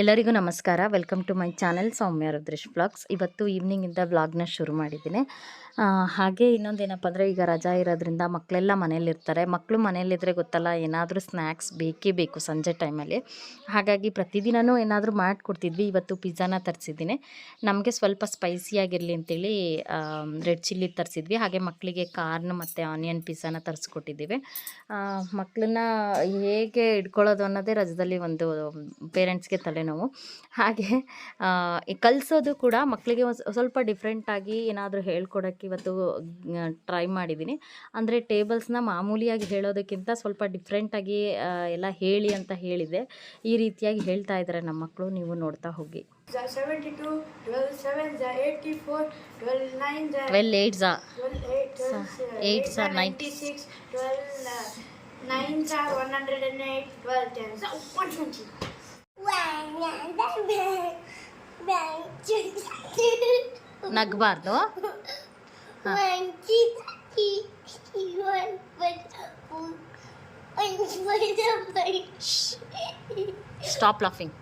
ಎಲ್ಲರಿಗೂ ನಮಸ್ಕಾರ. Welcome to my channel Soumya Rudresh blogs ಇವತ್ತು ಈವ್ನಿಂಗಿಂದ ವ್ಲಾಗ್ನ ಶುರು ಮಾಡಿದ್ದೀನಿ. ಹಾಗೆ ಇನ್ನೊಂದೇನಪ್ಪ ಅಂದರೆ ಈಗ ರಜಾ ಇರೋದ್ರಿಂದ ಮಕ್ಕಳೆಲ್ಲ ಮನೇಲಿರ್ತಾರೆ ಮಕ್ಕಳು ಮನೇಲಿದ್ದರೆ ಗೊತ್ತಲ್ಲ, ಏನಾದರೂ ಸ್ನ್ಯಾಕ್ಸ್ ಬೇಕೇ ಬೇಕು ಸಂಜೆ ಟೈಮಲ್ಲಿ ಹಾಗಾಗಿ ಪ್ರತಿದಿನವೂ ಏನಾದರೂ ಮಾಡಿಕೊಡ್ತಿದ್ವಿ. ಇವತ್ತು ಪಿಜ್ಜಾನ ತರಿಸಿದ್ದೀನಿ. ನಮಗೆ ಸ್ವಲ್ಪ ಸ್ಪೈಸಿಯಾಗಿರಲಿ ಅಂತೇಳಿ ರೆಡ್ ಚಿಲ್ಲಿ ತರಿಸಿದ್ವಿ. ಹಾಗೆ ಮಕ್ಕಳಿಗೆ ಕಾರ್ನ್ ಮತ್ತು ಆನಿಯನ್ ಪಿಜ್ಜಾನ ತರಿಸ್ಕೊಟ್ಟಿದ್ದೀವಿ. ಮಕ್ಕಳನ್ನ ಹೇಗೆ ಇಟ್ಕೊಳ್ಳೋದು ಅನ್ನೋದೇ ರಜದಲ್ಲಿ ಒಂದು ಪೇರೆಂಟ್ಸ್ಗೆ ತಲೆನೋವು ಹಾಗೆ ಕಲಿಸೋದು ಕೂಡ ಮಕ್ಕಳಿಗೆ ಸ್ವಲ್ಪ ಡಿಫ್ರೆಂಟಾಗಿ ಏನಾದರೂ ಹೇಳ್ಕೊಡೋಕ್ಕೆ ಇವತ್ತು ಟ್ರೈ ಮಾಡಿದ್ದೀನಿ ಅಂದರೆ ಟೇಬಲ್ಸ್ನ ಮಾಮೂಲಿಯಾಗಿ ಹೇಳೋದಕ್ಕಿಂತ ಸ್ವಲ್ಪ ಡಿಫ್ರೆಂಟಾಗಿ ಎಲ್ಲ ಹೇಳಿ ಅಂತ ಹೇಳಿದೆ ಈ ರೀತಿಯಾಗಿ ಹೇಳ್ತಾ ಇದ್ದಾರೆ ನಮ್ಮ ಮಕ್ಕಳು ನೀವು ನೋಡ್ತಾ ಹೋಗಿ. Twelve 72, 12 eight are 84, 12 nines are twelve ಏಯ್ಟ್ಸಾ 12 eight, 12 Sa- twelve 96, 12 uh, ನಗಬಾರ್ದು ಸ್ಟಾಪ್ ಲಾಫಿಂಗ್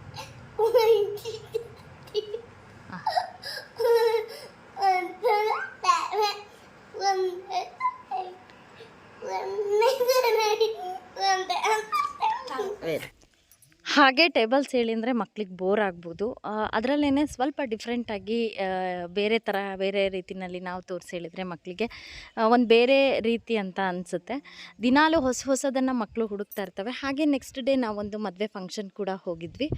ಹಾಗೆ ಟೇಬಲ್ಸ್ ಹೇಳಿ ಅಂದರೆ ಮಕ್ಳಿಗೆ ಬೋರ್ ಆಗ್ಬೋದು. ಅದರಲ್ಲೇ ಸ್ವಲ್ಪ ಡಿಫ್ರೆಂಟಾಗಿ ಬೇರೆ ಥರ ಬೇರೆ ರೀತಿಯಲ್ಲಿ ನಾವು ತೋರಿಸಿ ಹೇಳಿದರೆ ಮಕ್ಕಳಿಗೆ ಒಂದು ಬೇರೆ ರೀತಿ ಅಂತ ಅನಿಸುತ್ತೆ. ದಿನಾಲೂ ಹೊಸ ಹೊಸದನ್ನು ಮಕ್ಕಳು ಹುಡುಕ್ತಾ ಇರ್ತವೆ. ಹಾಗೆ ನೆಕ್ಸ್ಟ್ ಡೇ ನಾವೊಂದು ಮದುವೆ ಫಂಕ್ಷನ್ ಕೂಡ ಹೋಗಿದ್ವಿ.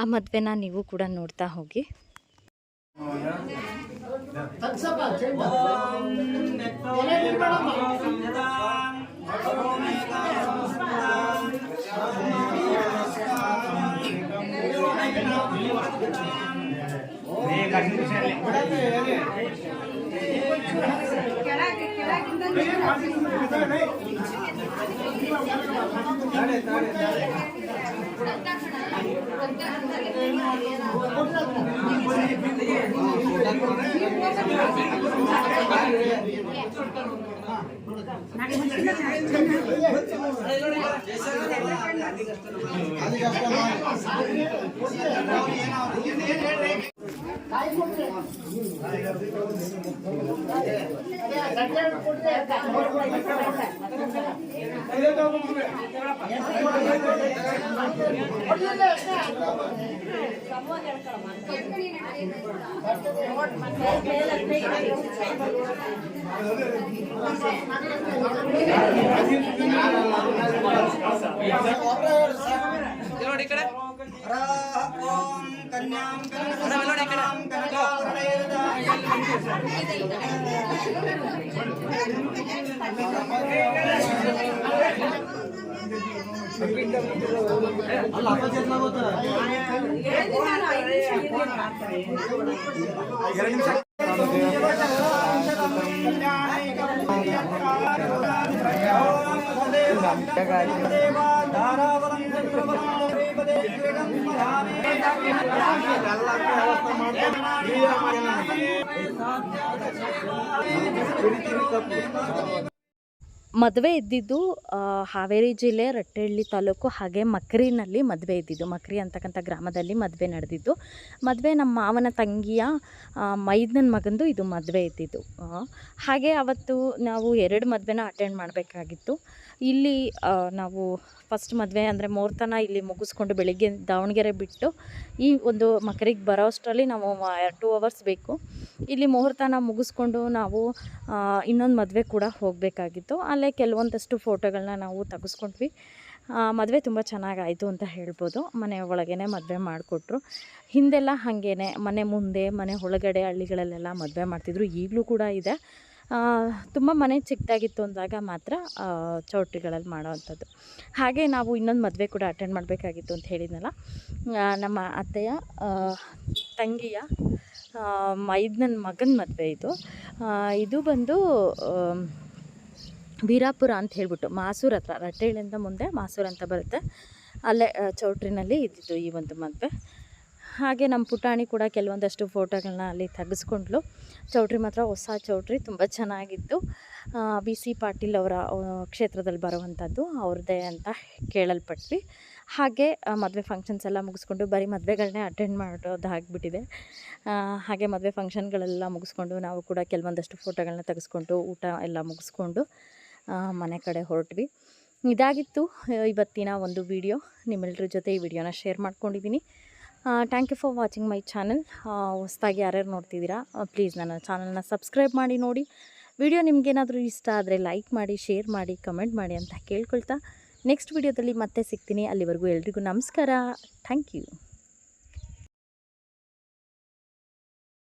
ಆ ಮದುವೆನ ನೀವು ಕೂಡ ನೋಡ್ತಾ ಹೋಗಿ. అది ఇక్కడ ఓం కన్యాం కన్యా అలా అప్ప ಮದುವೆ ಇದ್ದಿದ್ದು ಹಾವೇರಿ ಜಿಲ್ಲೆ ರಟ್ಟೆಹಳ್ಳಿ ತಾಲೂಕು ಹಾಗೆ ಮಕ್ರಿನಲ್ಲಿ ಮದುವೆ ಇದ್ದಿದ್ದು. ಮಕ್ರಿ ಅಂತಕ್ಕಂಥ ಗ್ರಾಮದಲ್ಲಿ ಮದುವೆ ನಡೆದಿದ್ದು. ಮದುವೆ ನಮ್ಮ ಮಾವನ ತಂಗಿಯ ಮೈದನ ಮಗಂದು ಇದು ಮದುವೆ ಇದ್ದಿದ್ದು. ಹಾಗೆ ಅವತ್ತು ನಾವು ಎರಡು ಮದುವೆನ ಅಟೆಂಡ್ ಮಾಡಬೇಕಾಗಿತ್ತು. ಇಲ್ಲಿ ನಾವು ಫಸ್ಟ್ ಮದುವೆ ಅಂದರೆ ಮುಹೂರ್ತನ ಇಲ್ಲಿ ಮುಗಿಸ್ಕೊಂಡು ಬೆಳಿಗ್ಗೆ ದಾವಣಗೆರೆ ಬಿಟ್ಟು ಈ ಒಂದು ಮಕರಿಗೆ ಬರೋ ಅಷ್ಟರಲ್ಲಿ ನಾವು ಟೂ ಅವರ್ಸ್ ಬೇಕು. ಇಲ್ಲಿ ಮುಹೂರ್ತನ ಮುಗಿಸ್ಕೊಂಡು ನಾವು ಇನ್ನೊಂದು ಮದುವೆ ಕೂಡ ಹೋಗಬೇಕಾಗಿತ್ತು. ಅಲ್ಲೇ ಕೆಲವೊಂದಷ್ಟು ಫೋಟೋಗಳನ್ನ ನಾವು ತೆಗೆಸ್ಕೊಂಡ್ವಿ. ಮದುವೆ ತುಂಬ ಚೆನ್ನಾಗಾಯಿತು ಅಂತ ಹೇಳ್ಬೋದು. ಮನೆ ಒಳಗೇ ಮದುವೆ ಮಾಡಿಕೊಟ್ರು. ಹಿಂದೆಲ್ಲ ಹಾಗೇ ಮನೆ ಮುಂದೆ, ಮನೆ ಒಳಗಡೆ ಹಳ್ಳಿಗಳಲ್ಲೆಲ್ಲ ಮದುವೆ ಮಾಡ್ತಿದ್ರು. ಈಗಲೂ ಕೂಡ ಇದೆ. ತುಂಬ ಮನೆ ಚಿಕ್ಕದಾಗಿತ್ತು ಅಂದಾಗ ಮಾತ್ರ ಚೌಟ್ರಿಗಳಲ್ಲಿ ಮಾಡೋವಂಥದ್ದು ಹಾಗೆ ನಾವು ಇನ್ನೊಂದು ಮದುವೆ ಕೂಡ ಅಟೆಂಡ್ ಮಾಡಬೇಕಾಗಿತ್ತು ಅಂತ ಹೇಳಿದ್ನಲ್ಲ. ನಮ್ಮ ಅತ್ತೆಯ ತಂಗಿಯ ಮೈದನ ಮಗನ ಮದುವೆ ಇದು. ಇದು ಬಂದು ವೀರಾಪುರ ಅಂತ ಹೇಳ್ಬಿಟ್ಟು ಮಾಸೂರ್ ಹತ್ರ ರಟ್ಟೆಳಿಂದ ಮುಂದೆ ಮಾಸೂರ್ ಅಂತ ಬರುತ್ತೆ. ಅಲ್ಲೇ ಚೌಟ್ರಿನಲ್ಲಿ ಇದ್ದಿದ್ದು ಈ ಒಂದು ಮದುವೆ. ಹಾಗೆ ನಮ್ಮ ಪುಟಾಣಿ ಕೂಡ ಕೆಲವೊಂದಷ್ಟು ಫೋಟೋಗಳನ್ನ ಅಲ್ಲಿ ತೆಗೆಸ್ಕೊಂಡ್ಲು ಚೌಟ್ರಿ ಮಾತ್ರ ಹೊಸ ಚೌಟ್ರಿ, ತುಂಬ ಚೆನ್ನಾಗಿತ್ತು. ಬಿ ಸಿ ಪಾಟೀಲ್ ಅವರ ಕ್ಷೇತ್ರದಲ್ಲಿ ಬರುವಂಥದ್ದು ಅವ್ರದ್ದೇ ಅಂತ ಕೇಳಲ್ಪಟ್ವಿ. ಹಾಗೆ ಮದುವೆ ಫಂಕ್ಷನ್ಸ್ ಎಲ್ಲ ಮುಗಿಸ್ಕೊಂಡು ಬರೀ ಮದುವೆಗಳನ್ನೇ ಅಟೆಂಡ್ ಮಾಡೋದಾಗ್ಬಿಟ್ಟಿದೆ. ಹಾಗೆ ಮದುವೆ ಫಂಕ್ಷನ್ಗಳೆಲ್ಲ ಮುಗಿಸ್ಕೊಂಡು ನಾವು ಕೂಡ ಕೆಲವೊಂದಷ್ಟು ಫೋಟೋಗಳನ್ನ ತೆಗೆಸ್ಕೊಂಡು ಊಟ ಎಲ್ಲ ಮುಗಿಸ್ಕೊಂಡು ಮನೆ ಕಡೆ ಹೊರಟ್ವಿ. ಇದಾಗಿತ್ತು ಇವತ್ತಿನ ಒಂದು ವಿಡಿಯೋ ನಿಮ್ಮೆಲ್ಲರ ಜೊತೆ ಈ ವಿಡಿಯೋನ ಶೇರ್ ಮಾಡ್ಕೊಂಡಿದ್ದೀನಿ thank you for watching my channel ಹೊಸ್ದಾಗಿ ಯಾರ್ಯಾರು ನೋಡ್ತಿದ್ದೀರಾ ಪ್ಲೀಸ್ ನನ್ನ ಚಾನಲ್ನ ಸಬ್ಸ್ಕ್ರೈಬ್ ಮಾಡಿ, ನೋಡಿ. ವಿಡಿಯೋ ನಿಮಗೇನಾದರೂ ಇಷ್ಟ ಆದರೆ ಲೈಕ್ ಮಾಡಿ ಶೇರ್ ಮಾಡಿ ಕಮೆಂಟ್ ಮಾಡಿ ಅಂತ ಕೇಳ್ಕೊಳ್ತಾ. ನೆಕ್ಸ್ಟ್ ವಿಡಿಯೋದಲ್ಲಿ ಮತ್ತೆ ಸಿಗ್ತೀನಿ. ಅಲ್ಲಿವರೆಗೂ ಎಲ್ರಿಗೂ ನಮಸ್ಕಾರ. Thank you